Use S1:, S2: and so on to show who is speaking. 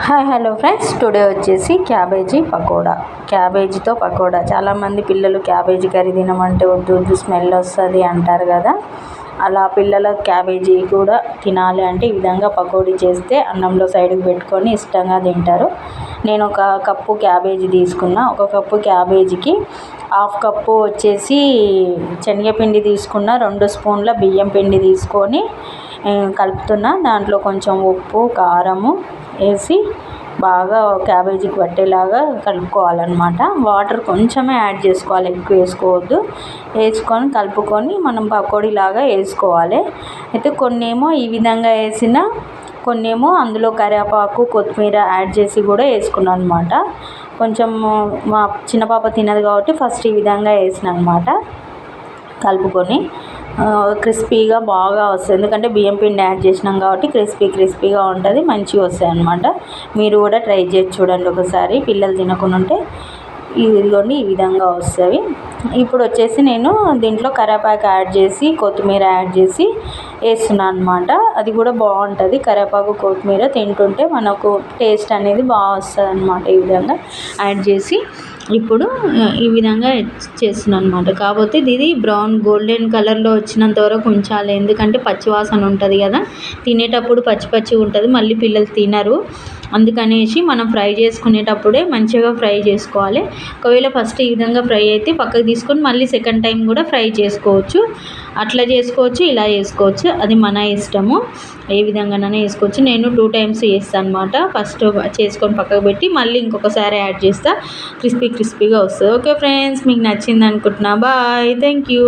S1: Hi hello friends. Today వచ్చేసి cabbage pakoda. క్యాబేజీతో పకోడా. చాలామంది పిల్లలు క్యాబేజీ కర్రీ తినమంటే వద్దు వద్దు స్మెల్ వస్తుంది అంటారు కదా. అలా పిల్లల క్యాబేజీ కూడా తినాలి అంటే ఈ విధంగా పకోడీ చేస్తే అన్నంలో సైడ్కి పెట్టుకొని ఇష్టంగా తింటారు. నేను ఒక కప్పు క్యాబేజీ తీసుకున్న. ఒక కప్పు క్యాబేజీకి హాఫ్ కప్పు వచ్చేసి శనగపిండి తీసుకున్న. రెండు స్పూన్ల బియ్యం పిండి తీసుకొని కలుపుతున్నా. దాంట్లో కొంచెం ఉప్పు కారము వేసి బాగా క్యాబేజీకి పట్టేలాగా కలుపుకోవాలన్నమాట. వాటర్ కొంచెమే యాడ్ చేసుకోవాలి ఎక్కువ వేసుకోవద్దు. వేసుకొని కలుపుకొని మనం పకోడీలాగా వేసుకోవాలి. అయితే కొన్ని ఏమో ఈ విధంగా వేసిన కొన్ని ఏమో అందులో కరివేపాకు కొత్తిమీర యాడ్ చేసి కూడా వేసుకున్నాను అనమాట కొంచెం మా చిన్న పాప తినదు కాబట్టి ఫస్ట్ ఈ విధంగా వేసిన అనమాట కలుపుకొని క్రిస్పీగా బాగా వస్తుంది ఎందుకంటే బియ్యం పిండి యాడ్ చేసినాం కాబట్టి క్రిస్పీ క్రిస్పీగా ఉంటుంది మంచిగా వస్తాయి అనమాట మీరు కూడా ట్రై చేసి చూడండి ఒకసారి పిల్లలు తినకుండా ఉంటే ఇదిగోండి ఈ విధంగా వస్తుంది ఇప్పుడు వచ్చేసి నేను దీంట్లో కరేపాకు యాడ్ చేసి కొత్తిమీర యాడ్ చేసి వేస్తున్నాను అనమాట అది కూడా బాగుంటుంది. కరేపాకు కొత్తిమీర తింటుంటే మనకు టేస్ట్ అనేది బాగా వస్తుంది అనమాట ఈ విధంగా యాడ్ చేసి. ఇప్పుడు ఈ విధంగా చేస్తున్నాను అనమాట కాకపోతే ఇది బ్రౌన్ గోల్డెన్ కలర్లో వచ్చినంత వరకు ఉంచాలి. ఎందుకంటే పచ్చివాసన ఉంటుంది కదా. తినేటప్పుడు పచ్చి పచ్చి ఉంటుంది. మళ్ళీ పిల్లలు తినరు. అందుకనేసి మనం ఫ్రై చేసుకునేటప్పుడే మంచిగా ఫ్రై చేసుకోవాలి. ఒకవేళ ఫస్ట్ ఈ విధంగా ఫ్రై అయితే పక్కకు తీసుకొని మళ్ళీ సెకండ్ టైం కూడా ఫ్రై చేసుకోవచ్చు. అట్లా చేసుకోవచ్చు ఇలా చేసుకోవచ్చు. అది మన ఇష్టము. ఏ విధంగానైనా వేసుకోవచ్చు నేను టూ టైమ్స్ చేస్తాను అనమాట ఫస్ట్ చేసుకొని పక్కకు పెట్టి మళ్ళీ ఇంకొకసారి యాడ్ చేస్తా. క్రిస్పీ క్రిస్పీగా వస్తుంది. ఓకే ఫ్రెండ్స్ మీకు నచ్చింది అనుకుంటున్నా. బాయ్. Thank you